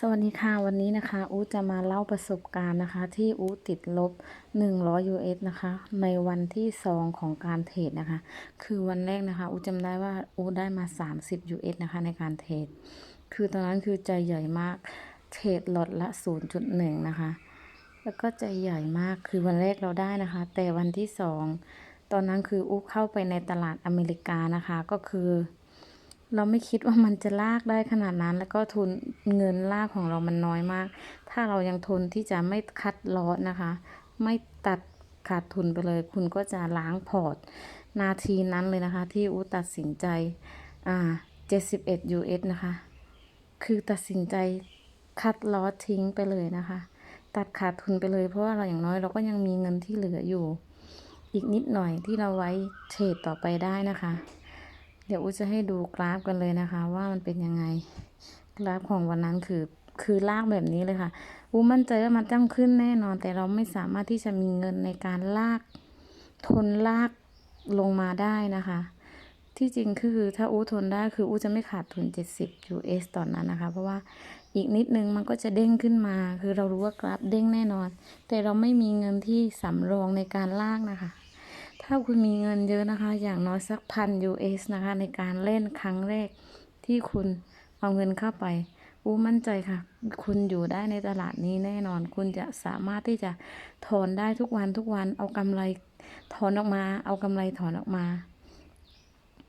สวัสดีค่ะวันนี้นะคะอูจะมาเล่าประสบการณ์นะคะ ที่อูติดลบ 100 US นะคะ ในวันที่2ของการเทรดนะคะ คือวันแรกนะคะอูจำได้ว่าอูได้มา 30 US นะคะในการเทรดคือตอนนั้นคือใจใหญ่มากเทรดหลดละ 0.1 นะคะ แล้วก็ใจใหญ่มากคือวันแรกเราได้นะคะ แต่วันที่ 2 ตอนนั้นคืออูเข้าไปในตลาดอเมริกานะคะก็คือ เราไม่คิดว่ามันจะลากได้ขนาดนั้น แล้วก็ทุนเงินลากของเรามันน้อยมาก ถ้าเรายังทนที่จะไม่คัดลอสนะคะ ไม่ตัดขาดทุนไปเลย คุณก็จะล้างพอร์ต นาทีนั้นเลยนะคะ ที่อูตัดสินใจอ่า71 US นะคะ คือตัดสินใจคัดลอสทิ้งไปเลยนะคะ ตัดขาดทุนไปเลยเพราะว่าเราอย่างน้อยเราก็ยังมีเงินที่เหลืออยู่ อีกนิดหน่อยที่เราไว้เทรดต่อไปได้นะคะ เดี๋ยวอูจะให้ดูกราฟกันเลยนะคะ ว่ามันเป็นยังไง กราฟของวันนั้นคือคือลากแบบนี้เลยค่ะ อูมั่นใจว่ามันต้องขึ้นแน่นอน แต่เราไม่สามารถที่จะมีเงินในการลากทนลากลงมาได้นะคะ ที่จริงคือถ้าอูทนได้คืออูจะไม่ขาดทุน 70 US ตอนนั้นนะคะ เพราะว่าอีกนิดนึงมันก็จะเด้งขึ้นมา คือเรารู้ว่ากราฟเด้งแน่นอน แต่เราไม่มีเงินที่สำรองในการลากนะคะ ถ้าคุณมีเงินเยอะนะคะ อย่างน้อยสักพัน US นะคะ ในการเล่นครั้งแรกที่คุณเอาเงินเข้าไปอูมั่นใจค่ะ คุณอยู่ได้ในตลาดนี้แน่นอน คุณจะสามารถที่จะถอนได้ทุกวันทุกวัน เอากำไรถอนออกมา เอากำไรถอนออกมา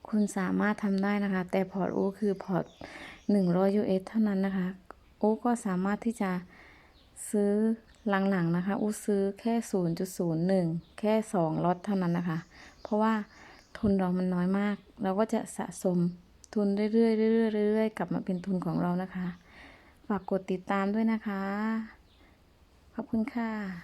คุณสามารถทำได้นะคะ แต่พอร์ตอูคือพอร์ต100 US เท่านั้นนะคะอูก็สามารถที่จะซื้อ หลังๆนะคะ อูซื้อแค่ 0.01 แค่ 2ล็อตเท่านั้นนะคะ เพราะว่าทุนเรามันน้อยมาก เราก็จะสะสมทุนเรื่อยๆเรื่อยๆเรื่อยๆกลับมาเป็นทุนของเรานะคะ ฝากกดติดตามด้วยนะคะ ขอบคุณค่ะ